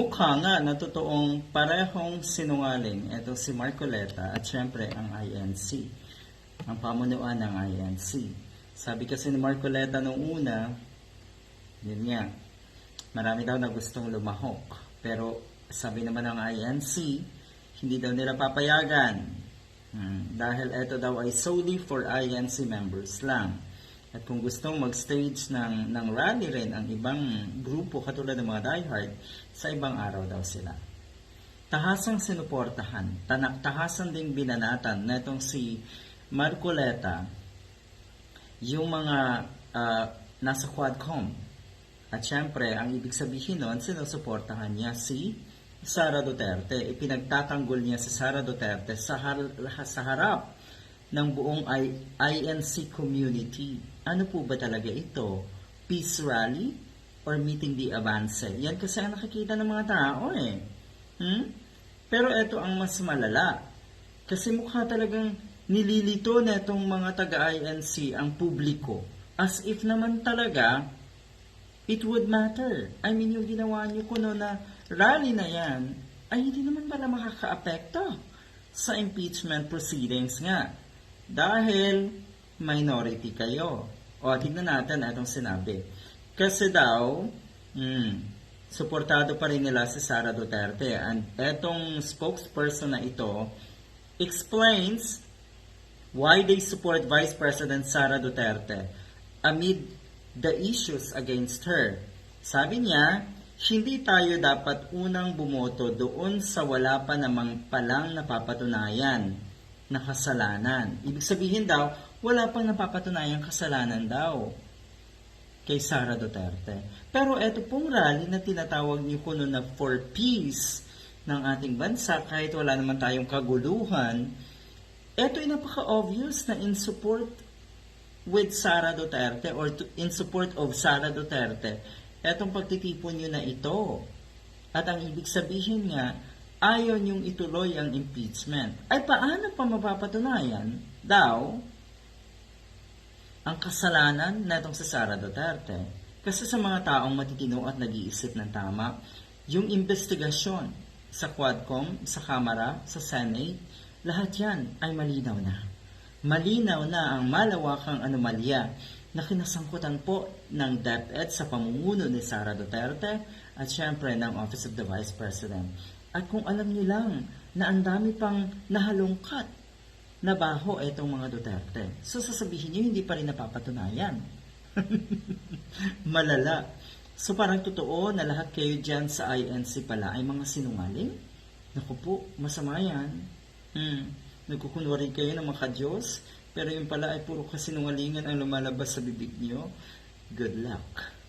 Mukha nga na totoong parehong sinungaling ito si Marcoleta at syempre ang INC, ang pamunuan ng INC. Sabi kasi ni Marcoleta nung una, yun nga, marami daw na gustong lumahok. Pero sabi naman ng INC, hindi daw nila papayagan. Hmm, dahil ito daw ay solely for INC members lang. At kung gustong mag-stage ng, ng rally rin ang ibang grupo katulad ng mga diehard, sa ibang araw daw sila. Tahasang sinuportahan, tana, tahasan ding binanatan na itong si Marcoleta, yung mga ah, nasa Quadcom. At syempre, ang ibig sabihin nun, sinusuportahan niya si Sara Duterte. Ipinagtatanggol niya si Sara Duterte sa, har- sa harap ng buong INC community. Ano po ba talaga ito? Peace rally or meeting the avance? Yan kasi ang nakikita ng mga tao eh. Hmm? Pero ito ang mas malala. Kasi mukha talagang nililito na itong mga taga-INC ang publiko. As if naman talaga, it would matter. I mean, yung ginawa niyo kuno na rally na yan, ay hindi naman pala makaka-apekto sa impeachment proceedings nga. Dahil minority kayo. O, tignan natin itong sinabi. Kasi daw, hmm, suportado pa rin nila si Sara Duterte. And etong spokesperson na ito explains why they support Vice President Sara Duterte amid the issues against her. Sabi niya, hindi tayo dapat unang bumoto doon sa wala pa namang palang napapatunayan na kasalanan. Ibig sabihin daw, wala pang napapatunayan kasalanan daw kay Sara Duterte. Pero eto pong rally na tinatawag niyo kuno na for peace ng ating bansa kahit wala naman tayong kaguluhan, eto ay napaka-obvious na in support with Sara Duterte or to, in support of Sara Duterte. Etong pagtitipon nyo na ito. At ang ibig sabihin nga, ayaw niyong ituloy ang impeachment. Ay paano pa mapapatunayan daw ang kasalanan na itong si Sara Duterte? Kasi sa mga taong matitino at nag-iisip ng tama, yung investigasyon sa Quadcom, sa Kamara, sa Senate, lahat yan ay malinaw na. Malinaw na ang malawakang anomalya na kinasangkutan po ng DepEd sa pamumuno ni Sara Duterte at syempre ng Office of the Vice President. At kung alam niyo lang na ang dami pang nahalungkat na baho itong mga Duterte, so sasabihin niyo hindi pa rin napapatunayan. Malala. So parang totoo na lahat kayo dyan sa INC pala ay mga sinungaling? Naku po, masama yan. Hmm. Nagkukunwari kayo ng mga Diyos, pero yung pala ay puro kasinungalingan ang lumalabas sa bibig niyo. Good luck.